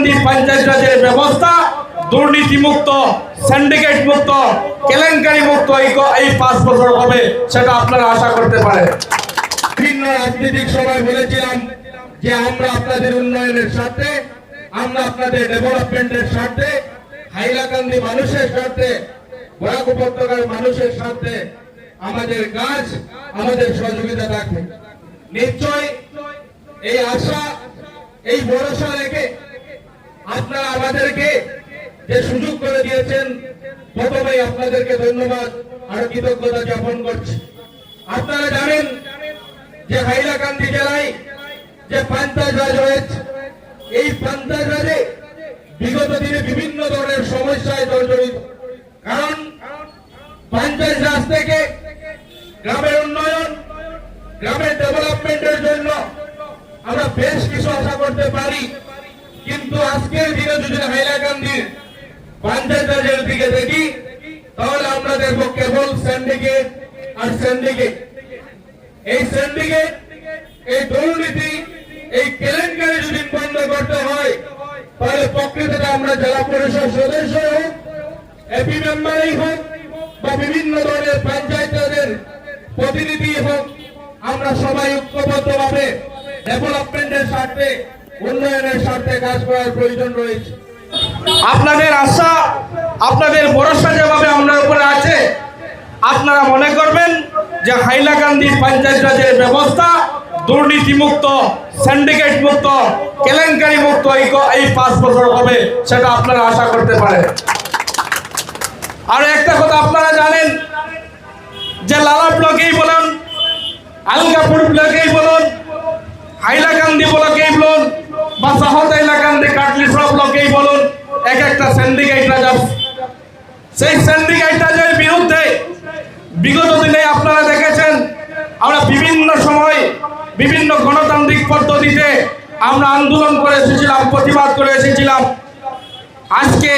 হাইলাকান্দি পঞ্চায়েত রাজের ব্যবস্থা দুর্নীতি মুক্ত সিন্ডিকেট মুক্ত কেলেঙ্কারি মুক্ত এই পাঁচ বছর হবে, সেটা আপনারা আশা করতে পারেন। রাজনৈতিক সভায় বলেছিলাম যে আমরা আপনাদের উন্নয়নের আমরা আপনাদের ডেভেলপমেন্টের হাইলাকান্দি মানুষের স্বার্থে, বরাক উপত্যকার মানুষের স্বার্থে আমাদের কাজ, আমাদের সহযোগিতা থাকবে। নিশ্চয় এই আশা, এই ভরসা রেখে আপনারা আমাদেরকে যে সুযোগ করে দিয়েছেন প্রথমে আপনাদেরকে ধন্যবাদ, আর কৃতজ্ঞতা জ্ঞাপন করছি। আপনারা জানেন যে হাইলাকান্দি জেলায় যে পঞ্চায়েত রাজ রয়েছে এই পঞ্চায়েত রাজে বিগত দিনে বিভিন্ন ধরনের সমস্যায় জর্জরিত কারণ পঞ্চায়েত রাজ থেকে গ্রামের উন্নয়ন গ্রামের ডেভেলপমেন্টের জন্য আমরা বেশ কিছু আশা করতে পারি কিন্তু আজকের দিনে যদি হাইলাকান্দির পঞ্চায়েত রাজের দিকে দেখি তাহলে আমরা দেখব কেবল সিন্ডিকেট আর সিন্ডিকেট এই সিন্ডিকেট এই দুর্নীতি এই কেলেঙ্কারি যদি বন্ধ করতে হয়, তাহলে প্রকৃততে আমরা জেলা পরিষদ সদস্য হোক এপি মেম্বারই হোক, বা বিভিন্ন ধরনের পঞ্চায়েতের প্রতিনিধি হোক, আমরা সবাই ঐক্যবদ্ধভাবে ডেভেলপমেন্টের স্বার্থে, উন্নয়নের স্বার্থে কাজ করার প্রয়োজন রয়েছে। আপনাদের আশা, আপনাদের ভরসা যেভাবে আমরা উপরে আছে, আপনারা মনে করবেন যে হাইলাকান্দি পঞ্চায়েত রাজের ব্যবস্থা দুর্নীতি মুক্ত সিন্ডিকেট মুক্ত কেলেঙ্কারি মুক্ত এই পাঁচ বছর হবে, সেটা আপনারা আশা করতে পারেন। আর একটা কথা আপনারা জানেন, যে লালা ব্লকেই বলুন, আলগাপুর ব্লকেই বলুন, হাইলাকান্দি ব্লকেই বলুন বা সাহত হাইলাকান্দি কাটলিসরা ব্লকেই বলুন এক একটা সিন্ডিকেট রাজা সেই সিন্ডিকেট রাজের বিরুদ্ধে বিগত দিনে আপনারা দেখেছেন আমরা বিভিন্ন সময় বিভিন্ন গণতান্ত্রিক পদ্ধতিতে আমরা আন্দোলন করে এসেছিলাম, প্রতিবাদ করে এসেছিলাম। আজকে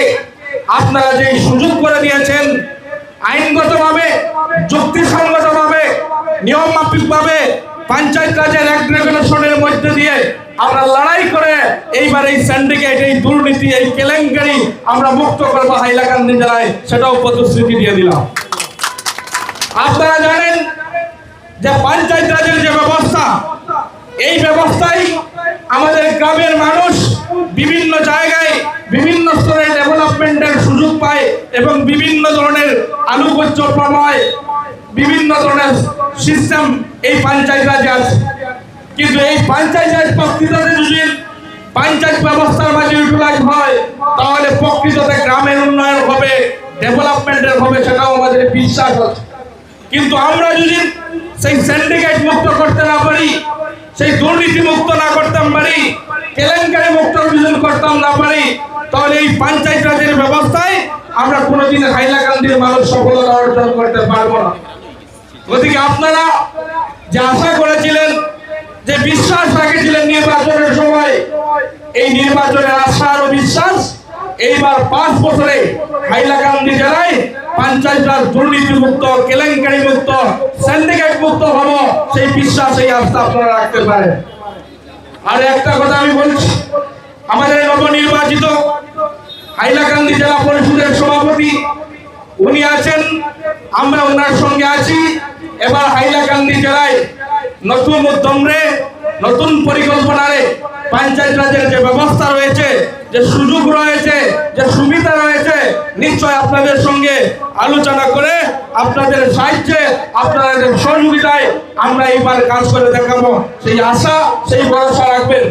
আপনারা যে সুযোগ করে দিয়েছেন, আইনগতভাবে, যুক্তিসঙ্গতভাবে নিয়ম মাফিকভাবে পঞ্চায়েত রাজের এক রেগুলেশনের মধ্যে দিয়ে আমরা লড়াই করে এইবার এই সিন্ডিকেট এই দুর্নীতি, এই কেলেঙ্কারি আমরা মুক্ত করব হাইলাকান্দি জেলায়, সেটাও প্রতিশ্রুতি দিয়ে দিলাম। আপনারা জানেন যে পঞ্চায়েত রাজের যে ব্যবস্থা এই ব্যবস্থায় আমাদের গ্রামের মানুষ বিভিন্ন জায়গায় বিভিন্ন স্তরে ডেভেলপমেন্টের সুযোগ পায় এবং বিভিন্ন ধরনের আনুগত্য প্রময় বিভিন্ন ধরনের সিস্টেম এই পঞ্চায়েত রাজে আছে। কিন্তু এই পঞ্চায়েত প্রকৃততে যদি পঞ্চায়েত ব্যবস্থার মাঝে ইউটিলাইজ হয়, তাহলে প্রকৃততে গ্রামের উন্নয়ন হবে ডেভেলপমেন্টের হবে, সেটাও আমাদের বিশ্বাস আছে। কিন্তু আমরা যদি সেই সিন্ডিকেট মুক্ত করতে না পারি, সেই দুর্নীতি মুক্ত না করতে পারি কেলেঙ্কারি মুক্ত যদি করতাম না পারি, তাহলে এই পঞ্চায়েত রাজের ব্যবস্থায় আমরা কোনোদিন হাইলাকান্দির মানুষ সফলতা অর্জন করতে পারব না। গতিকে আপনারা যে আশা করেছিলেন, যে বিশ্বাস রেখেছিলেন নির্বাচনের সময়, এই নির্বাচনের আশা ও বিশ্বাস এইবার পাঁচ বছরে হাইলাকান্দি জেলায় পঞ্চায়েত রাজ দুর্নীতি মুক্ত কেলেঙ্কারি মুক্ত সিন্ডিকেট মুক্ত হব, সেই বিশ্বাস, এই আস্থা আপনারা রাখতে পারেন। আর একটা কথা আমি বলছি। আমাদের নবনির্বাচিত হাইলাকান্দি জেলা পরিষদের সভাপতি, উনি আছেন, আমরা ওনার সঙ্গে আছি। এবার হাইলাকান্দি জেলায় নতুন উদ্যমরে নতুন পরিকল্পনারে পঞ্চায়েত রাজের যে ব্যবস্থা রয়েছে যে সুযোগ রয়েছে, যে সুবিধা রয়েছে, নিশ্চয় আপনাদের সঙ্গে আলোচনা করে আপনাদের সাহায্যে, আপনাদের সহযোগিতায় আমরা এইবার কাজ করে দেখাবো। সেই আশা, সেই ভরসা রাখবেন।